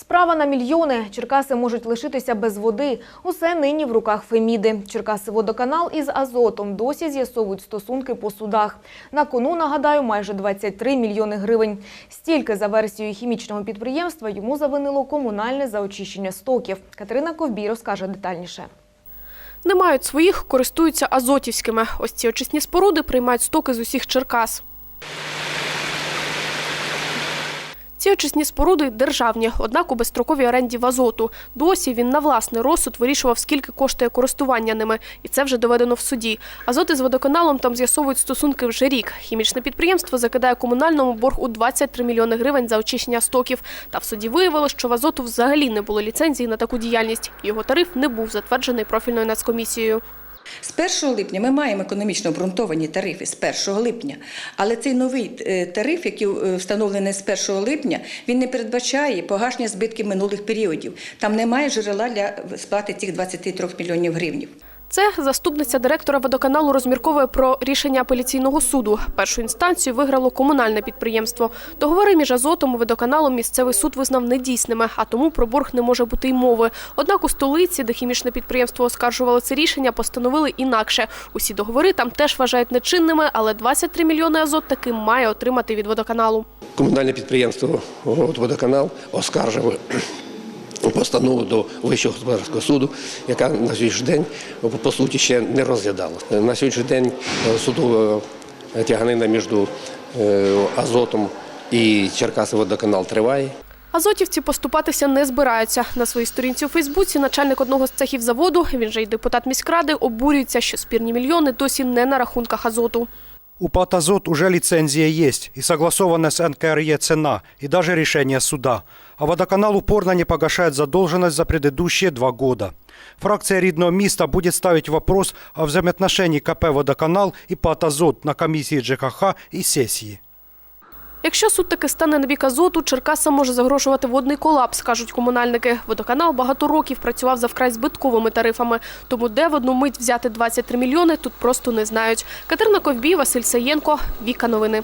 Справа на мільйони. Черкаси можуть лишитися без води. Усе нині в руках Феміди. Черкаси водоканал із Азотом досі з'ясовують стосунки по судах. На кону, нагадаю, майже 23 мільйони гривень. Стільки, за версією хімічного підприємства, йому завинило комунальне за очищення стоків. Катерина Ковбій розкаже детальніше. Не мають своїх, користуються азотівськими. Ось ці очисні споруди приймають стоки з усіх Черкас. Ці очисні споруди державні, однак у безстроковій оренді в азоту. Досі він на власний розсуд вирішував, скільки коштує користування ними, і це вже доведено в суді. Азоти з водоканалом там з'ясовують стосунки вже рік. Хімічне підприємство закидає комунальному борг у 23 мільйони гривень за очищення стоків. Та в суді виявилось, що в азоту взагалі не було ліцензії на таку діяльність. Його тариф не був затверджений профільною нацкомісією. З 1 липня ми маємо економічно обґрунтовані тарифи з 1 липня, але цей новий е, тариф, який е, встановлений з 1 липня, він не передбачає погашення збитків минулих періодів. Там немає джерела для сплати цих 23 мільйонів гривень. Це заступниця директора водоканалу розмірковує про рішення апеляційного суду. Першу інстанцію виграло комунальне підприємство. Договори між Азотом і водоканалом місцевий суд визнав недійсними, а тому про борг не може бути й мови. Однак у столиці, де хімічне підприємство оскаржувало це рішення, постановили інакше. Усі договори там теж вважають нечинними, але 23 мільйони Азот таки має отримати від водоканалу. Комунальне підприємство «От водоканал постанову до Вищого господарського суду, яка на сьогоднішній день по суті ще не розглядалася. На сьогоднішній день е, судова тяганина між е, Азотом і Черкаси водоканал триває. Азотівці поступатися не збираються. На своїй сторінці у Фейсбуці начальник одного з цехів заводу, він же й депутат міськради, обурюється, що спірні мільйони досі не на рахунках Азоту. У «Патазот» уже лицензия есть и согласована с НКРЕ цена и даже решение суда. А водоканал упорно не погашает задолженность за предыдущие два года. Фракция «Ридного места» будет ставить вопрос о взаимоотношении КП «Водоканал» и «Патазот» на комиссии ЖКХ и сессии. Якщо суд таки стане на бік Азоту, Черкаса може загрожувати водний колапс, кажуть комунальники. Водоканал багато років працював за вкрай збитковими тарифами. Тому де в одну мить взяти 23 мільйони, тут просто не знають. Катерина Ковбій, Василь Саєнко, Віка Новини.